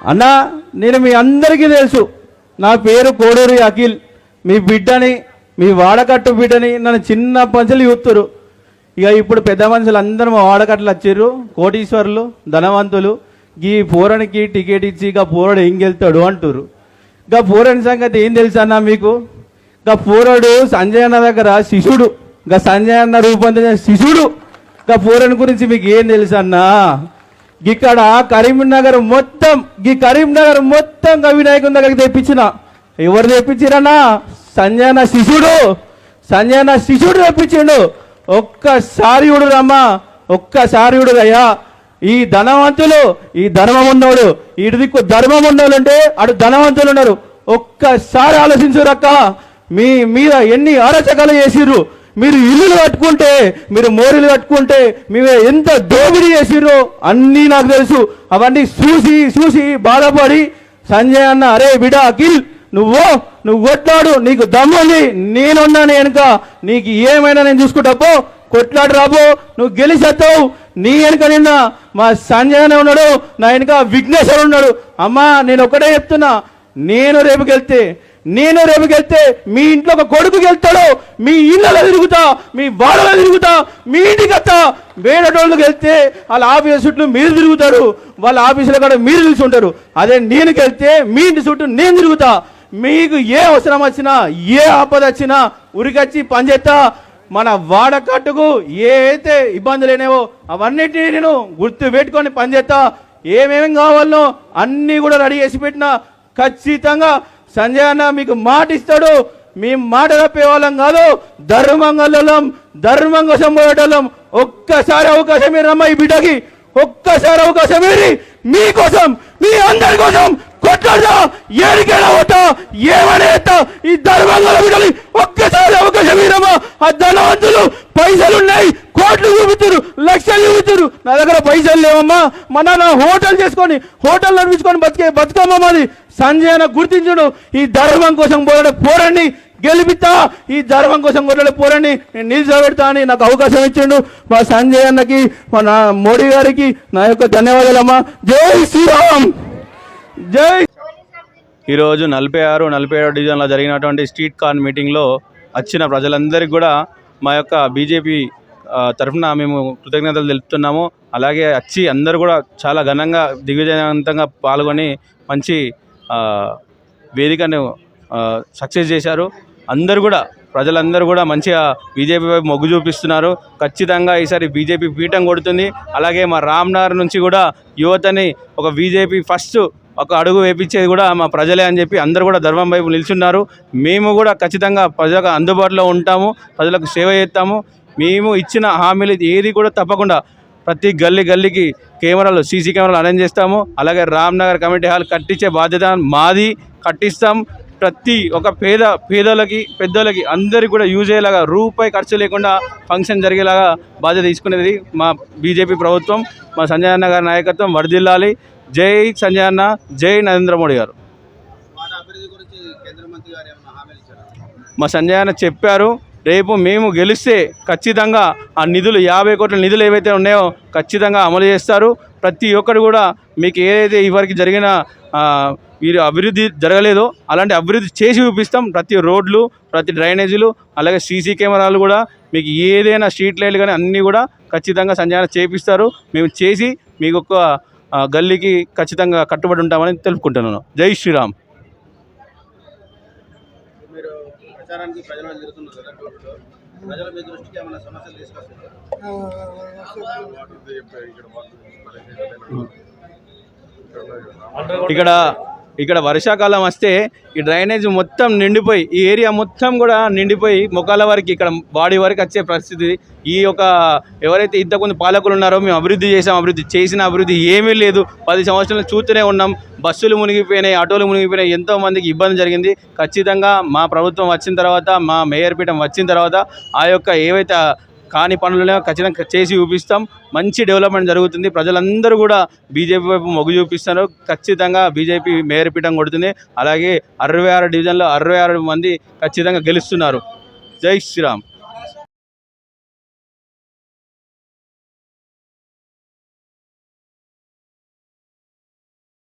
అన్నా నేను మీ అందరికీ తెలుసు. నా పేరు కోడూరి అఖిల్. మీ బిడ్డని మీ వాడకట్టు బిడ్డని నన్ను చిన్న పంచులు చూస్తురు ఇక ఇప్పుడు పెద్ద మనుషులు అందరూ మా వాడకట్లు వచ్చారు. కోటీశ్వరులు ధనవంతులు. ఈ పూరణికి టికెట్ ఇచ్చి ఇక పూరడు ఇంకెళ్తాడు అంటారు ఇక పూరణి సంగతి ఏం తెలుసు అన్న మీకు? ఇక పూరడు సంజయ్ అన్న దగ్గర శిశుడు ఇక సంజయ్ అన్న రూపొందించిన శిశుడు ఇక పూరణి గురించి మీకు ఏం తెలుసు అన్నా? ఇక్కడ కరీంనగర్ మొత్తం ఈ కరీంనగర్ మొత్తం గా వినాయకుని దగ్గరికి తెప్పించిన. ఎవరు తెప్పించిరన్నా? సంజయన శిశుడు సంజయన శిశుడు తెప్పించిండు. ఒక్కసారి రమ్మా ఒక్కసారి అయ్యా ఈ ధనవంతులు ఈ ధర్మం ఉన్నోడు ఇటు దిక్కు ధర్మం ఉన్నోళ్ళు అంటే అటు ధనవంతులు ఉన్నారు. ఒక్కసారి ఆలోచించురక్క. మీ మీద ఎన్ని ఆలోచనలు చేసిర్రు. మీరు ఇల్లులు కట్టుకుంటే మీరు మోరీలు కట్టుకుంటే మీరు ఎంత దోపిడీ చేసిరో అన్నీ నాకు తెలుసు. అవన్నీ చూసి చూసి బాధపడి సంజయ్ అన్న అరే బిడా అఖిల్ నువ్వు నువ్వు కొట్లాడు నీకు దమ్ముంది నేనున్నాను వెనుక నీకు ఏమైనా నేను చూసుకుంటాపో కొట్లాడు రాబో నువ్వు గెలిచేస్తావు నీ వెనుక నిన్న మా సంజయ్ ఉన్నాడు నా వెనుక విఘ్నేశ్వరు ఉన్నాడు. అమ్మా నేను ఒకటే చెప్తున్నా నేను రేపుకెళ్తే నేను రేపు వెళ్తే మీ ఇంట్లో ఒక కొడుకు వెళ్తాడు మీ ఇళ్ళలో తిరుగుతా మీ బాడలో తిరుగుతా మీ ఇంటికి వస్తా. వేరేటోళ్ళకి వెళ్తే వాళ్ళ ఆఫీస్ చుట్టూ మీరు తిరుగుతారు వాళ్ళ ఆఫీసులో కూడా మీరు తిరుగుతుంటారు అదే నేను వెళ్తే మీ ఇంటి చుట్టూ నేను తిరుగుతా. మీకు ఏ అవసరం వచ్చినా ఏ ఆపద వచ్చినా ఉరికొచ్చి పనిచేస్తా మన వాడకట్టుకు ఏ అయితే ఇబ్బందులు లేనేవో అవన్నిటినీ నేను గుర్తు పెట్టుకొని పనిచేస్తా ఏమేమి కావాలనో అన్నీ కూడా రెడీ చేసి పెట్టినా. ఖచ్చితంగా సంజయ్ అన్న మీకు మాట ఇస్తాడు మేము మాట తప్పే వాళ్ళం కాదు. ధర్మంగళం ధర్మం కోసం పోయేటోళ్ళం ఒక్కసారి అవకాశం మీరు రమ్మ ఈ బిడ్డకి. ఒక్కసారి అవకాశం ఏరి మీకోసం మీ అందరి కోసం కొట్లాడతా. ఏడికేడా పోతా. ఏమని ఈ ధర్మంగళ బిడ్డని ఒక్కసారి అవకాశం ఇరమ్మా ఆ ధనవంతులు పైసలు ఉన్నాయి. కోట్లు చూపుతారు లక్షలు చూపుతారు నా దగ్గర పైసలు లేవమ్మా. మన నా హోటల్ చేసుకొని హోటల్ నడిపించుకొని బతికే బతుకమ్మ మాది. సంజయ్ అన్న గుర్తించుడు. ఈ ధర్మం కోసం పోరాడే పోరండి గెలిపిస్తా. ఈ ధర్మం కోసం కొట్లాడే పోరండి నేను నిలిచబెడతా అని నాకు అవకాశం ఇచ్చిండు. మా సంజయ్ అన్నకి మా నా మోడీ గారికి నా యొక్క ధన్యవాదాలమ్మా. జై శ్రీరామ్! జై ఈరోజు నలభై ఆరు నలభై ఏడు డివిజన్లో జరిగినటువంటి స్ట్రీట్ కార్న్ మీటింగ్లో వచ్చిన ప్రజలందరికీ కూడా మా యొక్క బీజేపీ తరఫున మేము కృతజ్ఞతలు తెలుపుతున్నాము. అలాగే వచ్చి అందరూ కూడా చాలా ఘనంగా దిగ్విజయవంతంగా పాల్గొని మంచి వేదికను సక్సెస్ చేశారు. అందరూ కూడా ప్రజలందరూ కూడా మంచిగా బీజేపీ వైపు మొగ్గు చూపిస్తున్నారు. ఖచ్చితంగా ఈసారి బీజేపీ పీఠం కొడుతుంది. అలాగే మా రామ్నగర్ నుంచి కూడా యువతని ఒక బీజేపీ ఫస్ట్ ఒక అడుగు వేపించేది కూడా మా ప్రజలే అని చెప్పి అందరూ కూడా ధర్మం వైపు నిల్చున్నారు. మేము కూడా ఖచ్చితంగా ప్రజలకు అందుబాటులో ఉంటాము. ప్రజలకు సేవ చేస్తాము. మేము ఇచ్చిన హామీలు ఏది కూడా తప్పకుండా ప్రతి గల్లీ గల్లీకి కెమెరాలు సీసీ కెమెరాలు అరేంజ్ చేస్తాము. అలాగే రామ్నగర్ కమిటీ హాల్ కట్టించే బాధ్యత మాది. కట్టిస్తాం. ప్రతి ఒక పేద పేదలకి పెద్దలకి అందరికి కూడా యూజ్ అయ్యేలాగా రూపాయి ఖర్చు లేకుండా ఫంక్షన్ జరిగేలాగా బాధ్యత తీసుకునేది మా బీజేపీ ప్రభుత్వం మా సంజయ్ అన్న గారి నాయకత్వం వర్ధిల్లాలి. జై సంజయ్ అన్న జై నరేంద్ర మోడీ గారు. మా సంజయ్ అన్న చెప్పారు రేపు మేము గెలిస్తే ఖచ్చితంగా ఆ నిధులు యాభై కోట్ల నిధులు ఏవైతే ఉన్నాయో ఖచ్చితంగా అమలు చేస్తారు. ప్రతి ఒక్కరు కూడా మీకు ఏదైతే ఇవరికి జరిగిన వీరు మీరు అభివృద్ధి జరగలేదో అలాంటి అభివృద్ధి చేసి చూపిస్తాం. ప్రతి రోడ్లు ప్రతి డ్రైనేజీలు అలాగే సీసీ కెమెరాలు కూడా మీకు ఏదైనా స్ట్రీట్ లైట్లు కానీ అన్నీ కూడా ఖచ్చితంగా సంచారం చేపిస్తారు. మేము చేసి మీకు ఒక గల్లీకి ఖచ్చితంగా కట్టుబడి ఉంటామని తెలుపుకుంటున్నాను. జై శ్రీరామ్ మీరు ప్రచారానికి ప్రజలు తిరుగుతున్నారు కదా రోడ్లో ప్రజల మీ దృష్టికి ఏమైనా సమస్యలు తీసుకొస్తున్నారు? ఇక్కడ ఇక్కడ వర్షాకాలం వస్తే ఈ డ్రైనేజ్ మొత్తం నిండిపోయి ఈ ఏరియా మొత్తం కూడా నిండిపోయి మొక్కల వరకు ఇక్కడ బాడీ వరకు వచ్చే పరిస్థితి. ఈ యొక్క ఎవరైతే ఇంతకుముందు పాలకులు ఉన్నారో మేము అభివృద్ధి చేసాం అభివృద్ధి చేసిన అభివృద్ధి ఏమీ లేదు. పది సంవత్సరాలు చూస్తూనే ఉన్నాం. బస్సులు మునిగిపోయినాయి ఆటోలు మునిగిపోయినాయి ఎంతో మందికి ఇబ్బంది జరిగింది. ఖచ్చితంగా మా ప్రభుత్వం వచ్చిన తర్వాత మా మేయర్ పీఠం వచ్చిన తర్వాత ఆ యొక్క ఏవైతే కాని పనులనే ఖచ్చితంగా చేసి చూపిస్తాం. మంచి డెవలప్మెంట్ జరుగుతుంది. ప్రజలందరూ కూడా బీజేపీ వైపు మొగ్గు చూపిస్తారు ఖచ్చితంగా బీజేపీ మేరపీఠం కొడుతుంది. అలాగే అరవై ఆరు డివిజన్లో అరవై ఆరు మంది ఖచ్చితంగా గెలుస్తున్నారు. జై శ్రీరామ్.